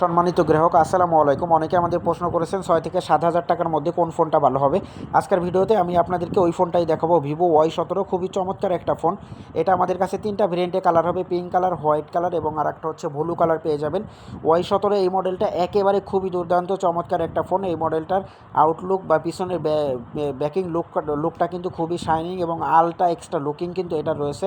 সম্মানিত গ্রাহক, আসসালামু আলাইকুম। অনেকে আমাদের প্রশ্ন করেছেন ছয় থেকে সাত হাজার টাকার মধ্যে কোন ফোনটা ভালো হবে। আজকের ভিডিওতে আমি আপনাদেরকে ওই ফোনটাই দেখাবো। ভিভো ওয়াই সতেরো, খুবই চমৎকার একটা ফোন। এটা আমাদের কাছে তিনটা ভেরিয়েন্টে কালার হবে। পিঙ্ক কালার হোয়াইট কালার এবং আর একটা হচ্ছে ব্লু কালার পেয়ে যাবেন। ওয়াই সতেরো এই মডেলটা একেবারে খুবই দুর্দান্ত, চমৎকার একটা ফোন। এই মডেলটার আউটলুক বা পিছনের ব্যাকিং লুক লুকটা কিন্তু খুবই শাইনিং এবং আলটা এক্সট্রা লুকিং কিন্তু এটা রয়েছে।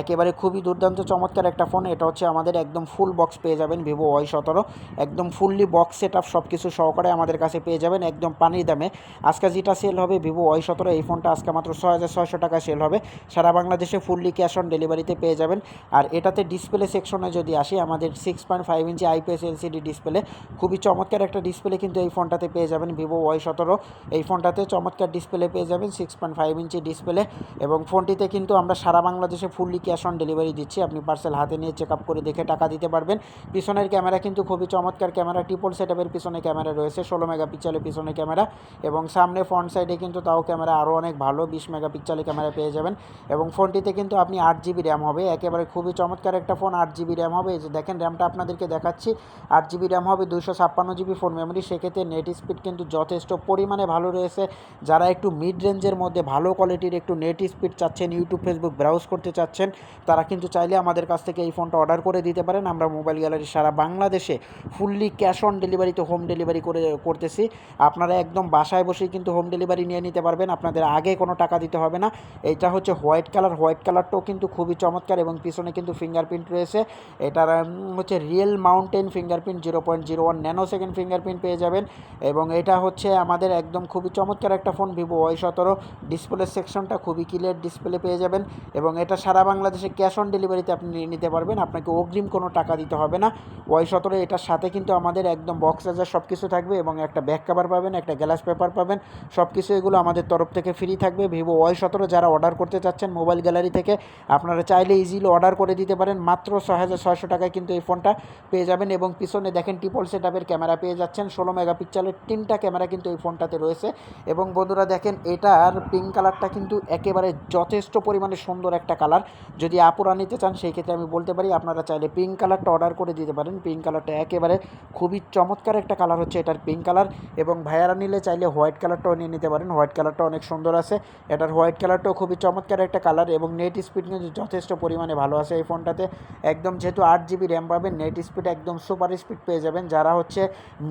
একেবারে খুবই দুর্দান্ত, চমৎকার একটা ফোন। এটা হচ্ছে আমাদের একদম ফুল বক্স পেয়ে যাবেন ভিভো ওয়াই সতেরো। একদম ফুললি বক্স সেট আপ সব কিছু সহকারে আমাদের কাছে পেয়ে যাবেন, একদম পানির দামে। আজকে যেটা সেল হবে ভিভো ওয়াই সতেরো, এই ফোনটা আজকে মাত্র ছয় হাজার ছয়শো টাকা সেল হবে। সারা বাংলাদেশে ফুললি ক্যাশ অন ডেলিভারিতে পেয়ে যাবেন। আর এটাতে ডিসপ্লে সেকশনে যদি আসি, আমাদের six point five inch IPS LCD display খুবই চমৎকার একটা ডিসপ্লে কিন্তু এই ফোনটাতে পেয়ে যাবেন ভিভো ওয়াই সতেরো। এই ফোনটাতে চমৎকার ডিসপ্লে পেয়ে যাবেন six point five inch display এবং ফোনটিতে কিন্তু আমরা সারা বাংলাদেশে ফুললি ক্যাশ অন ডেলিভারি দিচ্ছি। আপনি পার্সেল হাতে নিয়ে চেক আপ করে দেখে টাকা দিতে পারবেন। পিছনের ক্যামেরা কিন্তু খুবই চমৎকার ক্যামেরা ট্রিপল সেটআপের পিছনে ক্যামেরা রয়েছে, ষোলো মেগাপিক্সেলের পিছনে ক্যামেরা এবং সামনে ফ্রন্ট সাইডে কিন্তু তাও ক্যামেরা আরও অনেক ভালো, বিশ মেগাপিক্সেলের ক্যামেরা পেয়ে যাবেন এবং ফোনটিতে কিন্তু আপনি আট জিবি র্যাম হবে, একেবারে খুবই চমৎকার একটা ফোন আট জিবি র্যাম হবে যে দেখেন র্যামটা আপনাদেরকে দেখাচ্ছি, আট জিবি র্যাম হবে দুশো ছাপ্পান্ন জিবি ফোন মেমোরি সেক্ষেত্রে নেট স্পিড কিন্তু যথেষ্ট পরিমাণে ভালো রয়েছে, যারা একটু মিড রেঞ্জের মধ্যে ভালো কোয়ালিটির একটু নেট স্পিড চাচ্ছেন ইউটিউব ফেসবুক ব্রাউজ করতে চাচ্ছেন, তারা কিন্তু চাইলে আমাদের কাছ থেকে এই ফোনটা অর্ডার করে দিতে পারেন, আমরা মোবাইল গ্যালারি সারা বাংলাদেশে ফুললি ক্যাশ অন ডেলিভারিতে হোম ডেলিভারি করে, করতেছি। আপনারা একদম বাসায় বসেই কিন্তু হোম ডেলিভারি নিয়ে নিতে পারবেন। আপনাদের আগে কোনো টাকা দিতে হবে না। এটা হচ্ছে হোয়াইট কালার হোয়াইট কালারটাও কিন্তু খুবই চমৎকার এবং পিছনে কিন্তু ফিঙ্গারপ্রিন্ট রয়েছে। এটার হচ্ছে rear mounted fingerprint zero point zero one nanosecond fingerprint পেয়ে যাবেন। এবং এটা হচ্ছে আমাদের একদম খুবই চমৎকার একটা ফোন ভিভো ওয়াই সতেরো। ডিসপ্লে সেকশনটা খুবই ক্লিয়ার ডিসপ্লে পেয়ে যাবেন। এবং এটা সারা বাংলাদেশে ক্যাশ অন ডেলিভারিতে আপনি নিতে পারবেন। আপনাকে অগ্রিম কোনো টাকা দিতে হবে না। ওয়াই সতেরো এটার সাথে কিন্তু আমাদের একদম বক্স চার্জার সব কিছু থাকবে এবং একটা ব্যাক কাভার পাবেন, একটা গ্লাস পেপার পাবেন সব কিছু এগুলো আমাদের তরফ থেকে ফ্রি থাকবে। ভিভো ওয়াই সতেরো যারা অর্ডার করতে চাচ্ছেন মোবাইল গ্যালারি থেকে, আপনারা চাইলে ইজিলি অর্ডার করে দিতে পারেন। মাত্র ছয় হাজার ছয়শো টাকায় কিন্তু এই ফোনটা পেয়ে যাবেন এবং পিছনে দেখেন টিপল সেট আপের ক্যামেরা পেয়ে যাচ্ছেন। ষোলো মেগাপিক্সেলের তিনটা ক্যামেরা কিন্তু এই ফোনটাতে রয়েছে। এবং বন্ধুরা দেখেন, এটার পিঙ্ক কালারটা কিন্তু একেবারে যথেষ্ট পরিমাণে সুন্দর একটা কালার যদি আপুরা নিতে চান, সেই ক্ষেত্রে আমি বলতে পারি, আপনারা চাইলে পিঙ্ক কালারটা অর্ডার করে দিতে পারেন। পিঙ্ক কালারটা একেবারে খুবই চমৎকার একটা কালার হচ্ছে এটার পিঙ্ক কালার এবং ভাইয়ারা নিলে চাইলে হোয়াইট কালারটাও নিয়ে নিতে পারেন। হোয়াইট কালারটা অনেক সুন্দর আছে। এটার হোয়াইট কালারটাও খুবই চমৎকার একটা কালার এবং নেট স্পিড কিন্তু যথেষ্ট পরিমাণে ভালো আছে এই ফোনটাতে একদম যেহেতু আট জিবি র্যাম পাবেন নেট স্পিড একদম সুপার স্পিড পেয়ে যাবেন। যারা হচ্ছে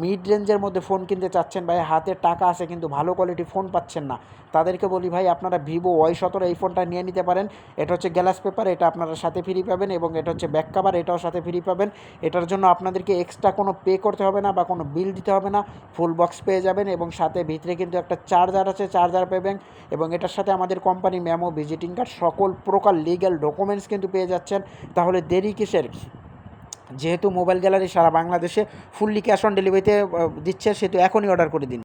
মিড রেঞ্জের মধ্যে ফোন কিনতে চাচ্ছেন ভাই, হাতে টাকা আছে কিন্তু ভালো কোয়ালিটি ফোন পাচ্ছেন না, তাদেরকে বলি ভাই, আপনারা ভিভো ওয়াই সতেরো এই ফোনটা নিয়ে নিতে পারেন। এটা হচ্ছে গ্লাস পেপার এটা আপনারা সাথে ফ্রি পাবেন এবং এটা হচ্ছে ব্যাক কাভার এটাও সাথে ফ্রি পাবেন। এটার জন্য আপনাদেরকে এক্সট্রা কোনো পে করতে হবে না বা কোনো বিল দিতে হবে না। ফুল বক্স পেয়ে যাবেন এবং সাথে ভিতরে কিন্তু একটা চার্জার আছে চার্জার পেবেন এবং এটার সাথে আমাদের কোম্পানি ম্যামো ভিজিটিং কার্ড সকল প্রকার লিগ্যাল ডকুমেন্টস কিন্তু পেয়ে যাচ্ছেন। তাহলে দেরি কিসের? যেহেতু মোবাইল গ্যালারি সারা বাংলাদেশে ফুললি ক্যাশ অন ডেলিভারিতে দিচ্ছে, সেহেতু এখনই অর্ডার করে দিন।